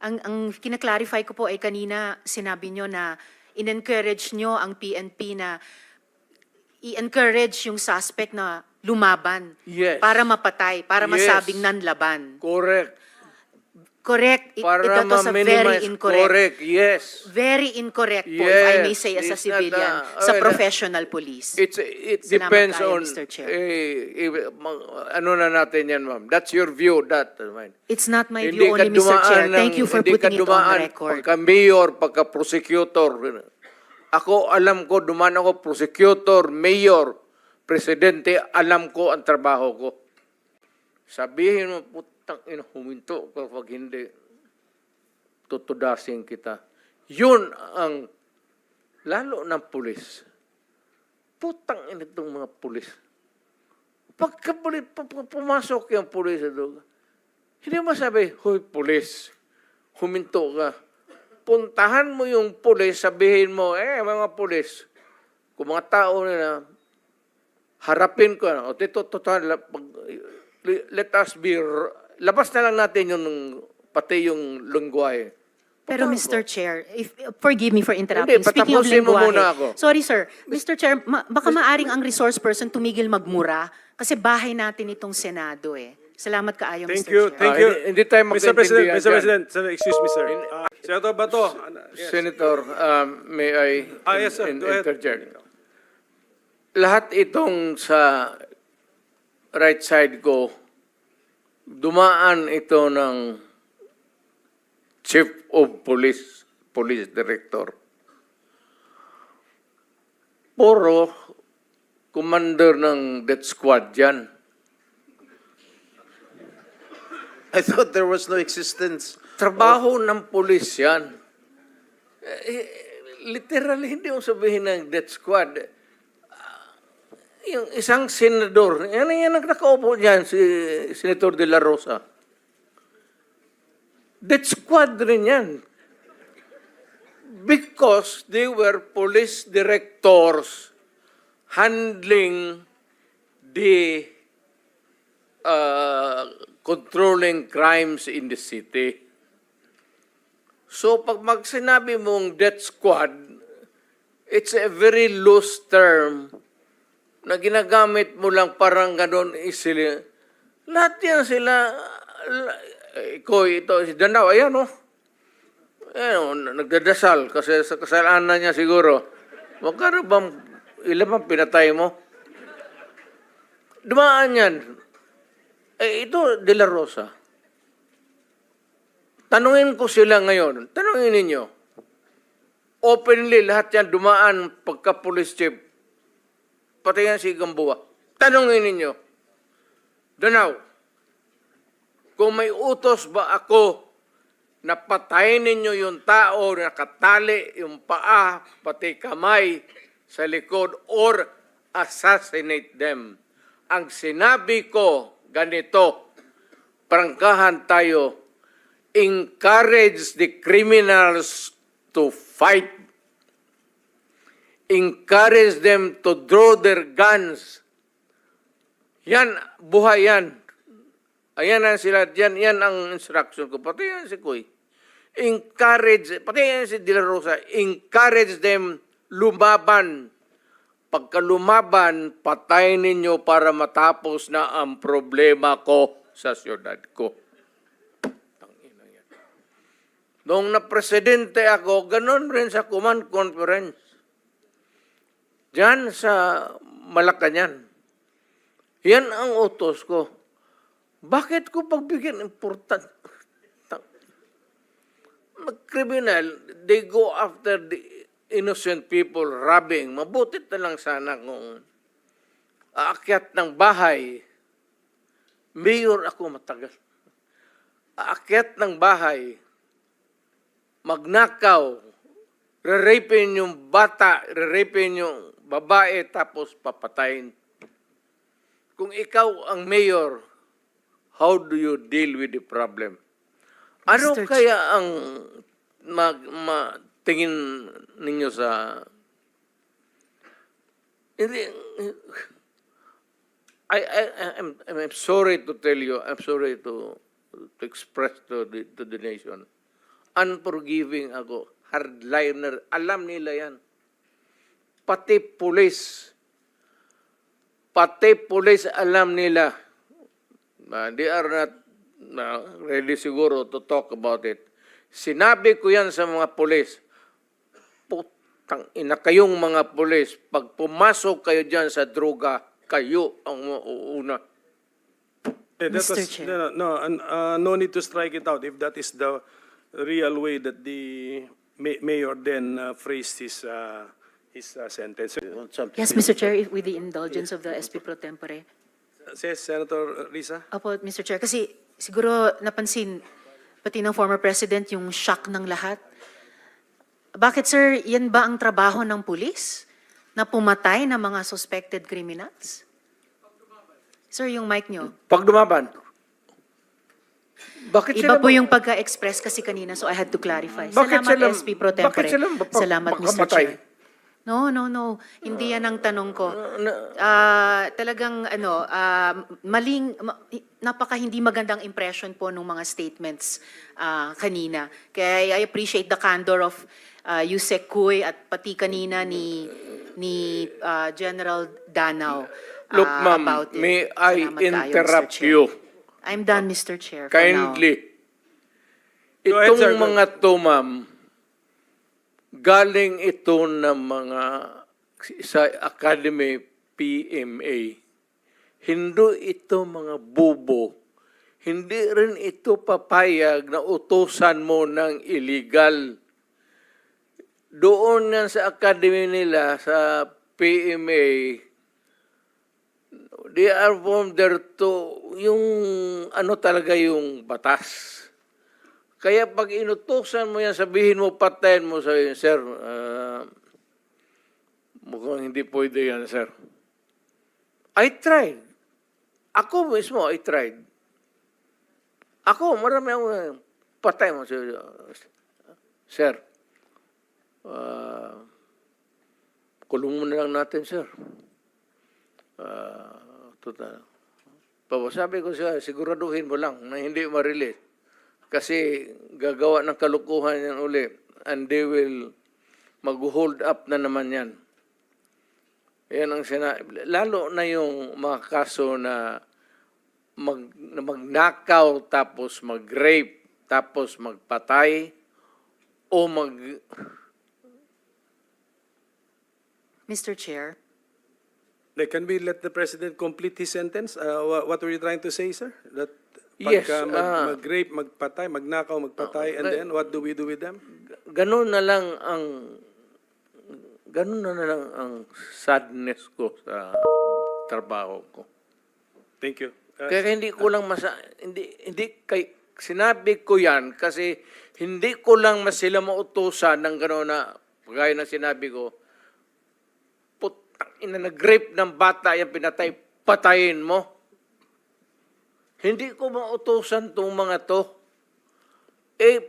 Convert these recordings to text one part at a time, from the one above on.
Ang, ang kinaklarify ko po ay kanina sinabi nyo na in-encourage nyo ang PNP na i-encourage yung suspect na lumaban Yes. para mapatay, para Yes. masabing nanlaban. Correct. Correct. It, Para it was a very incorrect. Correct, yes. Very incorrect po, if I may Yes, say as a civilian, uh, sa well, professional police. It's, it Salamat depends kayo, on, Mr. Chair. eh, eh, ano na natin yan, ma'am. That's your view, that. It's not my Hindi view only, Mr. Chair. ng- Thank you for putting it on record. Pagka mayor, pagka prosecutor. Ako, alam ko, dumaan ako prosecutor, mayor, presidente, alam ko ang trabaho ko. Sabihin mo, putang ina, huminto ka pag hindi. Tutudasin kita. Yun ang, lalo ng pulis. Putang ina itong mga pulis. Pagka pumasok yung pulis hindi mo sabi, Hoy, pulis, huminto ka. Puntahan mo yung pulis, sabihin mo, eh, mga pulis, kung mga tao na harapin ko, o dito, total, let us be, labas na lang natin yung, pati yung lungwahe. Pero Mr. Chair, if, forgive me for interrupting. Hindi, Speaking of patapusin mo lengguwahe, muna ako. sorry sir, Mr. Chair, ma- baka maaring ang resource person tumigil magmura kasi bahay natin itong Senado eh. Salamat kaayo, Thank Mr. you, Chair. thank Ah, you. hindi- hindi tayo Mr. President, magkaintindihan Mr. dyan. President, sir, excuse me, sir. Uh, Senator Bato, ano, yes. Senator, um, may I Ah, yes, sir. in- Go ahead. interject? Lahat itong sa right side ko, dumaan ito ng Chief of Police, Police Director. Puro commander ng death squad yan. I thought there was no existence. Trabaho ng pulis yan. Eh, literally, hindi mo sabihin ng death squad. Yung isang senador, yan yan ang nakaupo dyan, si Senator De La Rosa. Death squad rin yan. Because they were police directors handling the uh, controlling crimes in the city. So pag mag sinabi mong death squad, it's a very loose term na ginagamit mo lang parang ganon isili. Lahat yan sila, la- ikaw, ito, si Dandaw, ayan o. Oh. Ayan o, nagdadasal kasi sa kasalanan niya siguro. Magkano bang, ilan bang pinatay mo? Dumaan yan. Eh, ito, De La Rosa. Tanungin ko sila ngayon. Tanungin ninyo. Openly, lahat yan dumaan pagka police chief. Pati yan si Gamboa. Tanungin ninyo. Danaw, kung may utos ba ako na patayin ninyo yung tao na nakatali yung paa, pati kamay sa likod, or assassinate them. Ang sinabi ko, ganito, prangkahan tayo, encourage the criminals to fight. Encourage them to draw their guns. Yan, buhay yan. Ayan ang sila, yan, yan ang instruction ko. Pati yan si Kuy. Encourage, pati yan si De La Rosa, encourage them lumaban. Pagka lumaban, patayin ninyo para matapos na ang problema ko sa siyudad ko. Noong na-presidente ako, ganun rin sa command conference. Diyan sa Malacanang. Yan ang utos ko. Bakit ko pagbigyan important? Mag-criminal, they go after the innocent people robbing. Mabutit na lang sana kung aakyat ng bahay. Mayor ako matagal. Aakyat ng bahay. Magnakaw. Rerapin yung bata, rerapin yung babae, tapos papatayin. Kung ikaw ang mayor, how do you deal with the problem? Ano Mr. Kaya ang mag, ma, tingin ninyo sa... Hindi, I, I, I'm, I'm sorry to tell you, I'm sorry to, to express to the, to the nation. unforgiving ako. Hardliner. Alam nila yan. Pati pulis. Pati pulis alam nila. Uh, they are not uh, ready siguro to talk about it. Sinabi ko yan sa mga pulis. Putang ina kayong mga pulis. Pag pumasok kayo dyan sa droga, kayo ang mauuna. Eh, that Mr. was- Chair. No, no, uh, no need to strike it out if that is the real way that the ma- mayor then uh, phrased his, uh, his uh, sentence. Yes, Mr. Chair, with the indulgence of the SP Pro Tempore. Says Senator Risa? Opo, Mr. Chair, kasi siguro napansin pati ng former president yung shock ng lahat. Bakit sir, yan ba ang trabaho ng pulis? Na pumatay ng mga suspected criminals? Sir, yung mic nyo. Pag dumaban, bakit Iba sila po yung pagka-express kasi kanina, so I had to clarify. Bakit Salamat, sila- SP Pro Tempore. bakit sila mapa- Salamat, Mr. makamatay? Chair. No, no, no. Hindi yan ang tanong ko. Ah, talagang ano, ah, maling ma- napaka hindi magandang impression po ng mga statements ah, kanina. Kaya I appreciate the candor of uh, Yusek Kuy at pati kanina ni ni ah, General Danao. ah, Look, ma'am, about it. may I Salamat tayo, Mr. interrupt Chair. you? I'm done, Mr. Chair. for now. Kindly. Go ahead, Itong sir. Go- mga to, ma'am, galing ito ng mga sa Academy PMA. Hindi ito mga bubo. Hindi rin ito papayag na utusan mo ng illegal. Doon yan sa academy nila, sa PMA, they are from there to, yung ano talaga yung batas. Kaya pag inutusan mo yan, sabihin mo, patayin mo, sabihin, sir, ah, mukhang hindi pwede yan, sir. I tried. Ako mismo, I tried. Ako, marami ako, patay mo, sir. Sir, ah, kulong mo na lang natin, sir. Ah, total. Papa, sabi ko siya, siguraduhin mo lang na hindi ma-release. Kasi gagawa ng kalukuhan yan uli. And they will mag-hold up na naman yan. Yan ang sina... Lalo na yung mga kaso na mag, na magnakaw tapos mag-rape tapos magpatay o mag... Mr. Chair. Like, can we let the president complete his sentence? Uh, wha- what were you trying to say, sir? That Yes, pagka mag, ah. mag-rape, magpatay, magnakaw, magpatay, and Ah, then what do we do with them? Ganun na lang ang... Ganun na lang ang sadness ko sa trabaho ko. Thank you. Uh, Kaya hindi ko lang masa hindi hindi kay sinabi ko 'yan kasi hindi ko lang mas sila mautusan ng gano'n na gaya ng sinabi ko. Putang ina nag-rape ng bata yan pinatay, patayin mo. Hindi ko mautusan tong mga to. Eh,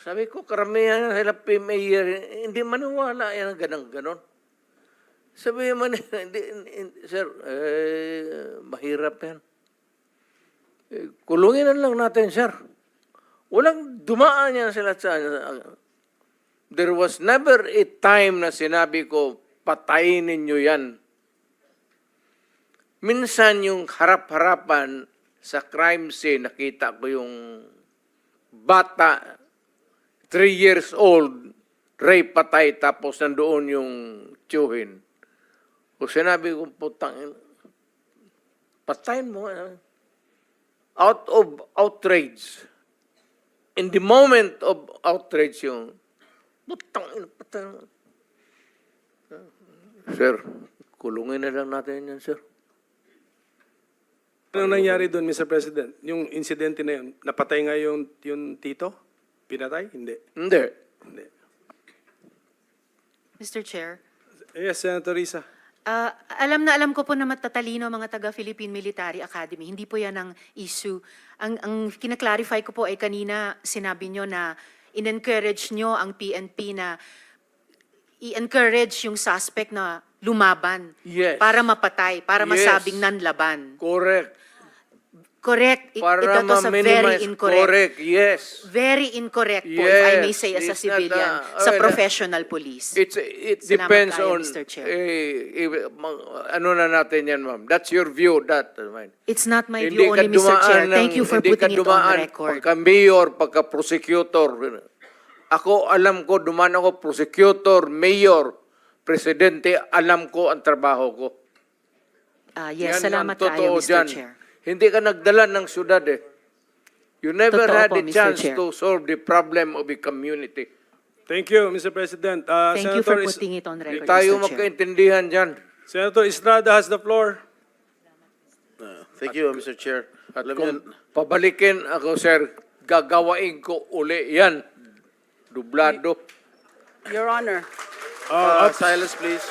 sabi ko, karamihan sila PMA, hindi maniwala yan ang ganang ganon. Sabi man, hindi, hindi, sir, eh, mahirap yan. Eh, kulungin na lang natin, sir. Walang dumaan yan sila sa... There was never a time na sinabi ko, patayin ninyo yan. Minsan yung harap-harapan sa crime scene, nakita ko yung bata, three years old, rape patay, tapos nandoon yung tiyuhin. O sinabi ko, putang, patayin mo. ah." Out of outrage. In the moment of outrage yung, putang, patayin mo. Sir, kulungin na lang natin yan, sir. Anong nangyari doon, Mr. President? Yung insidente na yun, napatay nga yung, yung tito? Pinatay? Hindi. Hindi. Hindi. Mr. Chair. Yes, Senator Risa. Ah, alam na alam ko po na matatalino ang mga taga Philippine Military Academy. Hindi po 'yan ang issue. Ang ang kina-clarify ko po ay kanina sinabi nyo na in-encourage nyo ang PNP na i-encourage yung suspect na lumaban Yes. para mapatay, para Yes. masabing nanlaban. Correct. Correct. It, para ito to sa very ma-minimize. incorrect. Correct, yes. Very incorrect po, if I may Yes, say as a it's not, civilian, uh, sa well, professional police. It's, it Salamat depends kayo, on, Mr. Chair. eh, eh, ano na natin yan, ma'am. That's your view, that. uh, mine. It's not my Hindi view only, Mr. Chair. dumaan Thank ng- you for hindi ka putting it on the dumaan record. Pagka mayor, pagka prosecutor. Ako, alam ko, dumaan ako prosecutor, mayor, presidente, alam ko ang trabaho ko. Ah, yes, Yan salamat ang totoo kayo, Mr. dyan. Chair. Hindi ka nagdala ng syudad eh. You never Totoo had po, a Mr. chance Chair. to solve the problem of a community. Thank you, Mr. President. Uh, Thank you for Senator Is- putting it on record, tayo Mr. Chair. magkaintindihan dyan. Senator Estrada has the floor. Uh, Thank you, Mr. Chair. At Alam kung niyo, pabalikin ako, sir, gagawain ko uli yan. Dublado. Your Honor, Uh, uh, silence, please.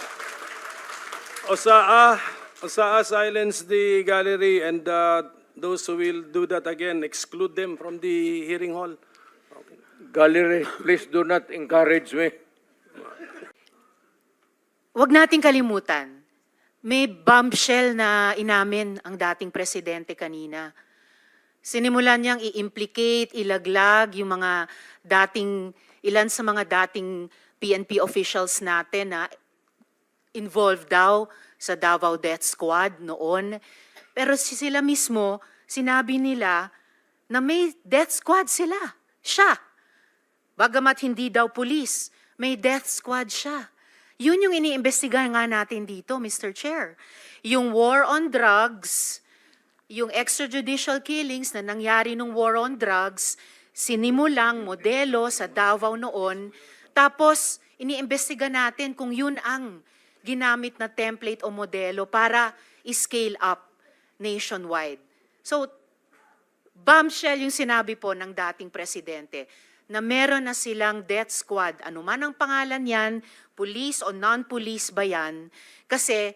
Osaa, Osaa, silence the gallery and uh, those who will do that again, exclude them from the hearing hall. Gallery, please do not encourage me. Huwag nating kalimutan, may bombshell na inamin ang dating presidente kanina. Sinimulan niyang i-implicate, ilaglag yung mga dating, ilan sa mga dating PNP officials natin na involved daw sa Davao Death Squad noon. Pero si sila mismo, sinabi nila na may death squad sila. Siya. Bagamat hindi daw pulis, may death squad siya. Yun yung iniimbestigahan nga natin dito, Mr. Chair. Yung war on drugs, yung extrajudicial killings na nangyari nung war on drugs, sinimulang modelo sa Davao noon, tapos iniimbestiga natin kung yun ang ginamit na template o modelo para i-scale up nationwide. So, bombshell yung sinabi po ng dating presidente na meron na silang death squad, anuman ang pangalan yan, police o non-police ba yan, kasi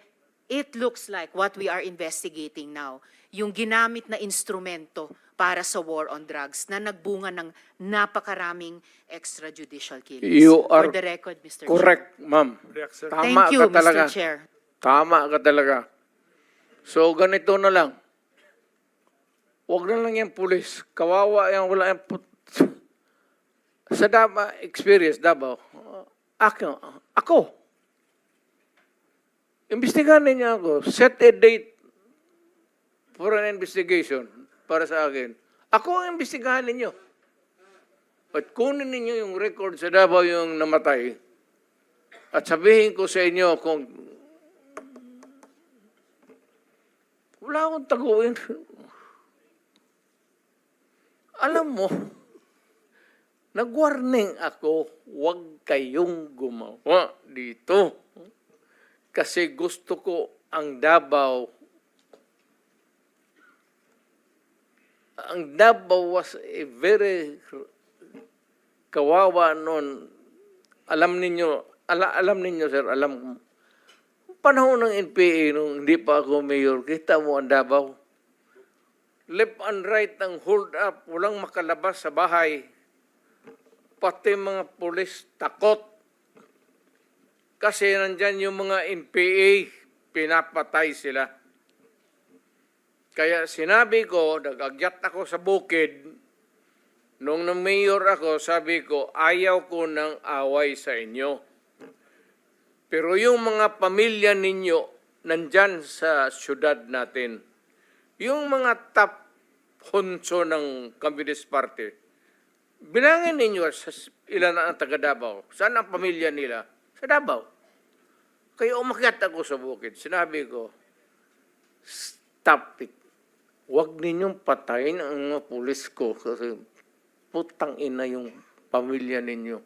it looks like what we are investigating now, yung ginamit na instrumento para sa war on drugs na nagbunga ng napakaraming extrajudicial killings. You are For the record, Mr. Correct, ma'am. Tama Thank you, ka talaga. Mr. Chair. Tama ka talaga. So, ganito na lang. Huwag na lang yung pulis. Kawawa yan, wala yung put... Sa Dama experience, Davao, ako, ako, imbestigahan niya ako, set a date for an investigation para sa akin. Ako ang imbestigahan ninyo. At kunin ninyo yung record sa Davao yung namatay. At sabihin ko sa inyo kung wala akong taguin. Alam mo, nag-warning ako, huwag kayong gumawa dito. Kasi gusto ko ang Davao. Ang Davao was a very kawawa noon. Alam ninyo, ala, alam ninyo sir, alam panahon ng NPA nung hindi pa ako mayor, kita mo ang Davao. Left and right ang hold up, walang makalabas sa bahay. Pati mga pulis takot. Kasi nandyan yung mga NPA, pinapatay sila. Kaya sinabi ko, nagagyat ako sa bukid, nung na mayor ako, sabi ko, ayaw ko ng away sa inyo. Pero yung mga pamilya ninyo nandyan sa syudad natin, yung mga top honso ng Communist Party, bilangin ninyo sa ilan ang taga Davao. Saan ang pamilya nila? Sa Davao. Kaya umakyat ako sa bukid. Sinabi ko, stop it. Huwag ninyong patayin ang mga pulis ko kasi putang ina yung pamilya ninyo.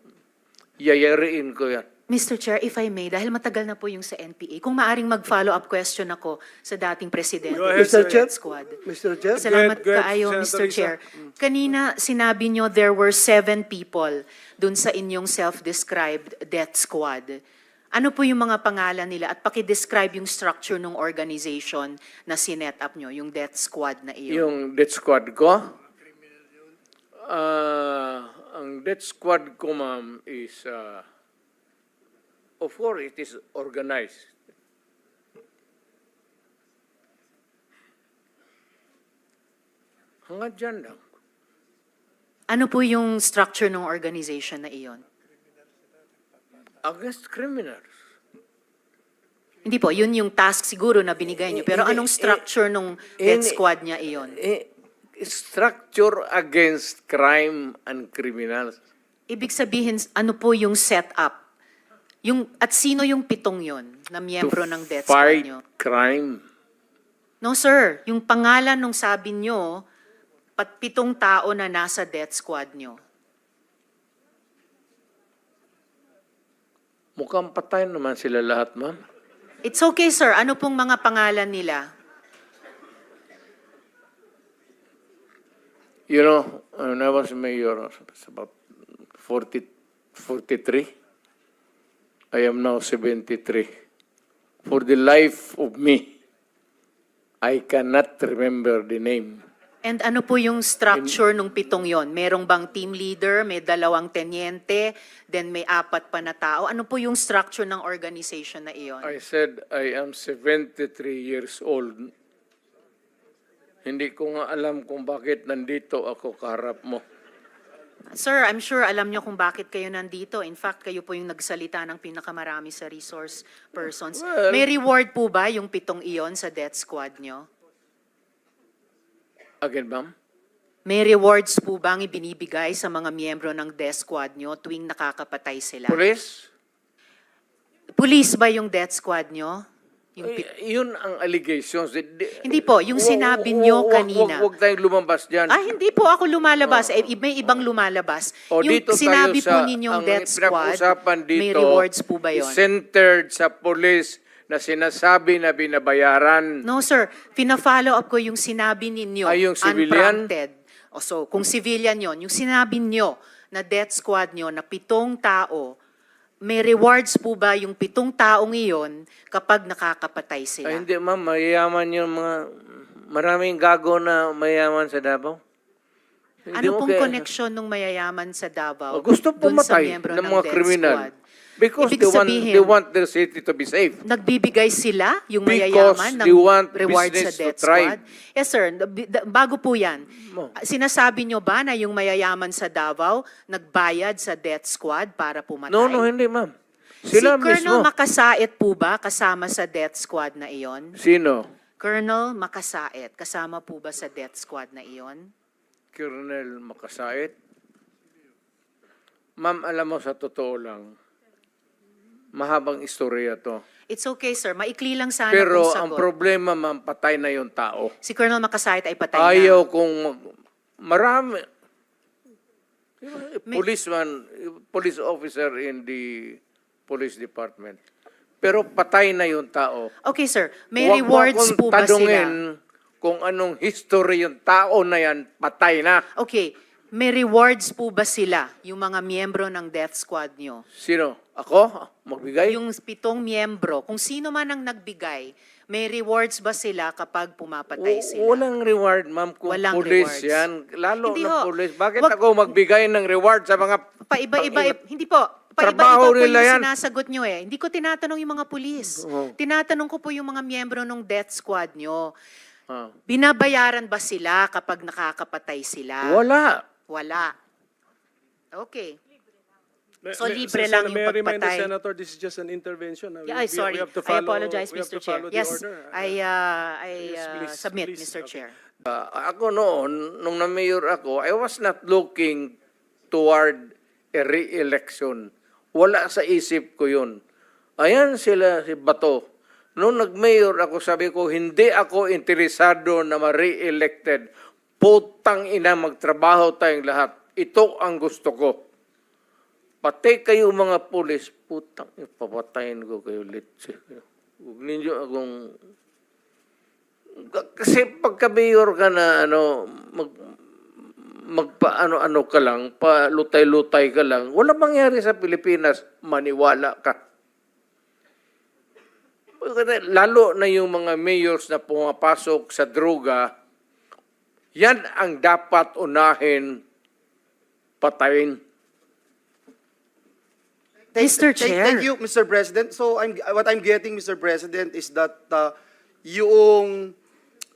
Yayariin ko yan. Mr. Chair, if I may, dahil matagal na po yung sa NPA, kung maaring mag-follow-up question ako sa dating presidente ahead, sir. Death Squad. Mr. Chair? Salamat Go ahead, go ahead, kaayo, Senator Mr. Chair. Kanina, sinabi nyo there were seven people dun sa inyong self-described death squad. Ano po yung mga pangalan nila at paki-describe yung structure ng organization na sinet up nyo, yung death squad na iyon? Yung death squad ko? Ah, ang death squad ko, ma'am, is, ah, of course, it is organized. Hanggang dyan lang. Ano po yung structure ng organization na iyon? Against criminals. Hindi po, yun yung task siguro na binigay niyo. Pero anong structure nung death squad niya iyon? Structure against crime and criminals. Ibig sabihin, ano po yung setup? Yung, at sino yung pitong yon na miyembro ng death squad Fight niyo? crime. No sir, yung pangalan nung sabi niyo, pat pitong tao na nasa death squad niyo. Mukhang patay naman sila lahat, ma'am. It's okay sir, ano pong mga pangalan nila? You know, when I was mayor, it's about 40, 43. I am now 73. For the life of me, I cannot remember the name. And ano po yung structure nung pitong yon? Merong bang team leader, may dalawang tenyente, then may apat pa na tao? Ano po yung structure ng organization na iyon? I said I am 73 years old. Hindi ko nga alam kung bakit nandito ako kaharap mo. Sir, I'm sure alam niyo kung bakit kayo nandito. In fact, kayo po yung nagsalita ng pinakamarami sa resource persons. Well- May reward po ba yung pitong iyon sa death squad niyo? Again, ma'am? May rewards po bang ibinibigay sa mga miyembro ng death squad niyo tuwing nakakapatay sila? Police? Police ba yung death squad? Yung pit- Eh, yun ang allegations. Di- di- Hindi po, yung sinabi wa- kanina. Wag, wag tayong lumabas dyan. Ah, hindi po ako lumalabas. Eh, may ibang lumalabas. O yung dito sinabi tayo sa, po ninyong ang death squad, pinag-usapan dito, may rewards po ba is yon? centered sa police na sinasabi na binabayaran. No, sir. Fina-follow up ko yung sinabi ninyo. Ay, yung civilian? Unprompted. O so, kung civilian yon, yung sinabi nyo na death squad nyo na pitong tao, may rewards po ba yung pitong taong iyon kapag nakakapatay sila? Ay, hindi ma'am, mayayaman yung mga, maraming gago na mayayaman sa Davao. Hindi ano mo pong kaya- connection ng mayayaman sa Davao O, Gusto dun sa pumatay miyembro ng ng mga death kriminal. squad? Because Ibig they want, sabihin- they want their city to be safe. Nagbibigay sila, yung Because mayayaman, ng they want reward sa business to death thrive. squad? Yes, sir. Bago po yan, sinasabi nyo ba na yung mayayaman sa Davao nagbayad sa death squad para pumatay? No, no, hindi ma'am. Si Sila Colonel mismo. Makasait po ba kasama sa death squad na iyon? Sino? Colonel Makasait, kasama po ba sa death squad na iyon? Colonel Makasait. Ma'am, alam mo sa totoo lang, mahabang istorya to. It's okay, sir. Maikli lang sana Pero kung ang sagot. problema, ma'am, patay na yung tao. si Colonel Makasait ay patay Ayaw na. kung marami. May- Policeman, police officer in the police department. Pero patay na yung tao. Okay, sir. May Huwag rewards po ba sila? kung anong history yung tao na yan, patay na. Okay. May rewards po ba sila, yung mga miyembro ng death squad nyo? Sino? Ako? Magbigay? Yung pitong miyembro, kung sino man ang nagbigay, may rewards ba sila kapag pumapatay sila? Walang reward, ma'am, kung Walang police rewards. yan. Lalo Hindi na ho. police. Bakit Wag- ako magbigay ng reward sa mga... Paiba-iba, hindi po. Paiba-iba Trabaho po nila yung yan. sinasagot nyo eh. Hindi ko tinatanong yung mga pulis. Oo. Tinatanong ko po yung mga miyembro ng death squad nyo. Ah. Binabayaran ba sila kapag nakakapatay sila? Wala. Wala. Okay. So, libre lang yung may I remind the pagpatay? Senator, this is just an intervention. Uh, we- Yeah, ay, we- sorry. we have to I follow- apologize, we have Mr. to Chair. follow the Yes, order. I, uh, I Yes, uh, please, submit, please. Mr. Okay. Chair. Ah, ako noon, nung na-mayor ako, I was not looking toward a re-election. Wala sa isip ko yun. Ayan sila, si Bato. Nung nag-mayor ako, sabi ko, hindi ako interesado na ma-re-elected. Putang ina, magtrabaho tayong lahat. Ito ang gusto ko. Pati kayo mga pulis, putang, papatayin ko kayo litsi. Huwag ninyo akong kasi pagka mayor ka na ano mag magpa ano-ano ka lang, pa lutay-lutay ka lang, wala mangyari sa Pilipinas, maniwala ka. Lalo na yung mga mayors na pumapasok sa droga, yan ang dapat unahin patayin. Mr. Thank- Chair. Thank you, Mr. President. So I'm what I'm getting, Mr. President, is that uh, yung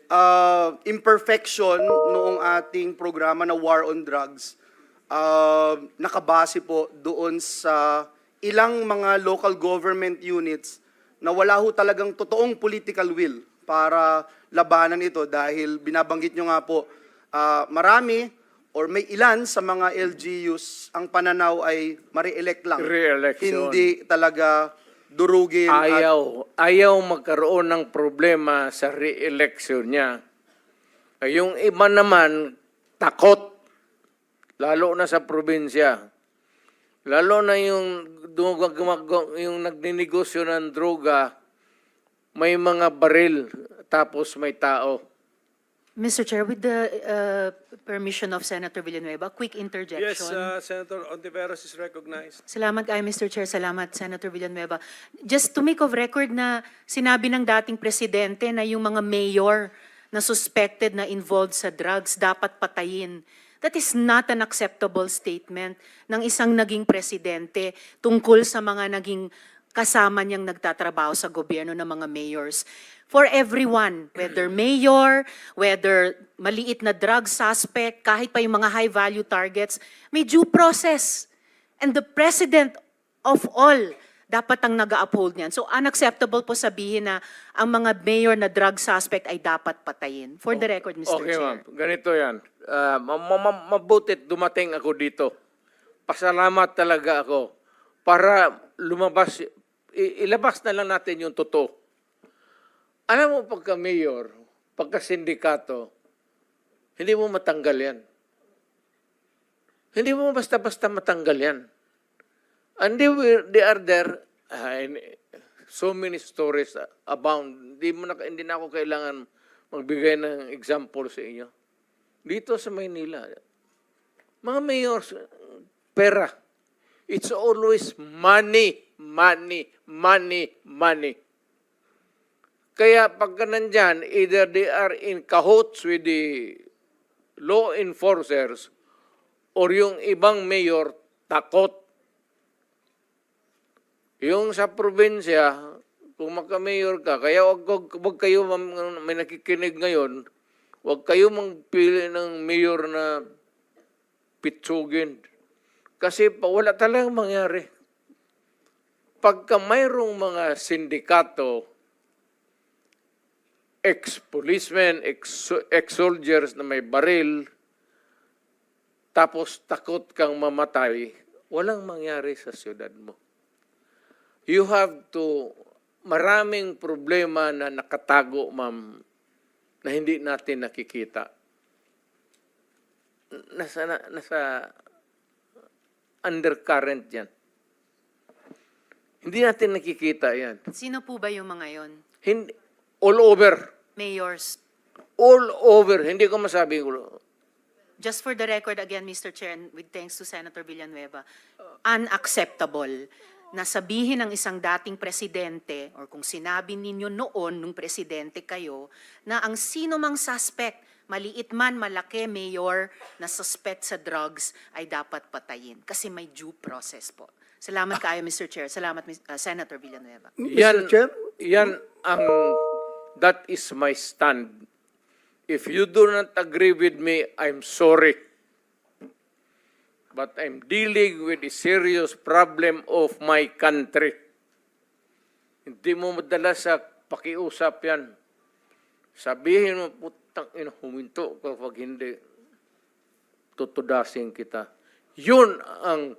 uh, imperfection noong ating programa na War on Drugs, uh, nakabase po doon sa ilang mga local government units na wala ho talagang totoong political will para labanan ito dahil binabanggit nyo nga po, uh, marami or may ilan sa mga LGUs ang pananaw ay ma-re-elect lang. Re-election. Hindi talaga durugin at Ayaw, ayaw magkaroon ng problema sa re-election niya. Yung iba naman, takot. Lalo na sa probinsya. Lalo na yung, yung nagninegosyo ng droga, may mga baril, tapos may tao. Mr. Chair, with the uh, permission of Senator Villanueva, quick interjection. Yes, uh, Senator Ontiveros is recognized. Salamat kay Mr. Chair. Salamat, Senator Villanueva. Just to make of record na sinabi ng dating presidente na yung mga mayor na suspected na involved sa drugs dapat patayin. That is not an acceptable statement ng isang naging presidente tungkol sa mga naging kasama niyang nagtatrabaho sa gobyerno ng mga mayors. For everyone, whether mayor, whether maliit na drug suspect, kahit pa yung mga high-value targets, may due process. And the president of all dapat ang nag-uphold niyan. So unacceptable po sabihin na ang mga mayor na drug suspect ay dapat patayin. For the record, Mr. Okay, Chair. ma'am. Ganito yan. Ma- mabutit dumating ako dito. Pasalamat talaga ako para lumabas, ilabas na lang natin yung totoo. Alam mo, pagka mayor, pagka sindikato, hindi mo matanggal yan. Hindi mo basta-basta matanggal yan. And they, were, they are there, in- so many stories abound. Hindi, mo na, hindi na ako kailangan magbigay ng example sa inyo. Dito sa Maynila, mga mayors, pera. It's always money, money, money, money. Kaya pagka nandyan, either they are in cahoots with the law enforcers or yung ibang mayor takot. Yung sa probinsya, kung magka-mayor ka, kaya wag, wag, wag kayo, may nakikinig ngayon, wag kayo magpili ng mayor na pitsugin. Kasi wala talagang mangyari. Pagka mayroong mga sindikato, ex-policemen, ex- ex-soldiers na may baril, tapos takot kang mamatay, walang mangyari sa siyudad mo. You have to, maraming problema na nakatago, ma'am, na hindi natin nakikita. Nasa, na- nasa undercurrent yan. Hindi natin nakikita yan. Sino po ba yung mga yon? Hindi, all over. Mayors. All over. Hindi ko masabi. Just for the record again, Mr. Chair, and with thanks to Senator Villanueva, unacceptable na sabihin ng isang dating presidente or kung sinabi ninyo noon nung presidente kayo na ang sino mang suspect, maliit man, malaki, mayor, na suspect sa drugs ay dapat patayin kasi may due process po. Salamat kayo, Mr. Chair. Salamat, uh, Senator Villanueva. Yan, Chair? yan ang, that is my stand. If you do not agree with me, I'm sorry. But I'm dealing with a serious problem of my country. Hindi mo madala sa pakiusap yan. Sabihin mo, putang ina, huminto ka pag hindi. Tutudasin kita. Yun ang,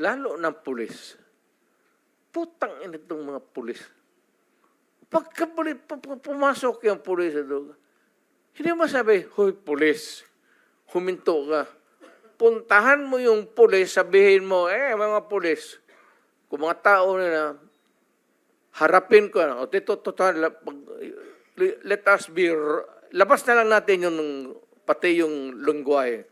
lalo ng pulis. Putang ina itong mga pulis. Pagka puli, pu- pu- pumasok yung pulis hindi mo sabi, Hoy, pulis, huminto ka. Puntahan mo yung pulis, sabihin mo, eh, mga pulis, kung mga tao na harapin ko, o tito, total, let us be, labas na lang natin yung, pati yung lungwahe.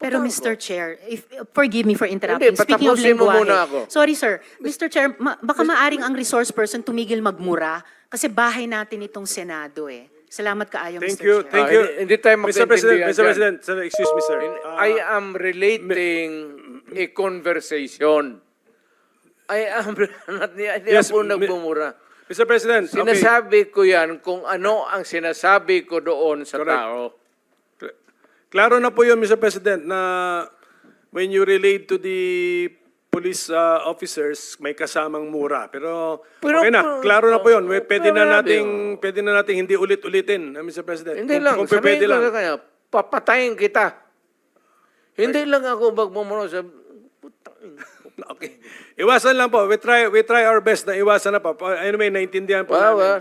Pero. Mr. Chair, if, forgive me for interrupting. Hindi, Speaking of patapusin mo lengguwahe. muna ako. Sorry sir, Mr. Chair, ma- baka maaring ang resource person tumigil magmura kasi bahay natin itong Senado eh. Salamat kaayo, Thank Mr. you, Chair. thank Ah, you. hindi- hindi tayo Mr. President, magkaintindihan Mr. dyan. President, sir, excuse me, sir. Uh, I am relating a conversation. I am, hindi Yes, ako mi- nagbumura. Mr. President, okay. Sinasabi ko yan kung ano ang sinasabi ko doon sa Correct. tao. Klaro na po yun, Mr. President, na when you relate to the police uh, officers, may kasamang mura. Pero, Pero- okay na, klaro na po yun. We- Pwede na nating, pwede na nating hindi ulit-ulitin, uh, Mr. President. Hindi Kung- lang, kung sabihin pwede ko lang. lang kaya, papatayin kita. Hindi lang ako magmumuno sa... Okay. Iwasan lang po. We try we try our best na iwasan na po. Anyway, naintindihan po Well, namin. well.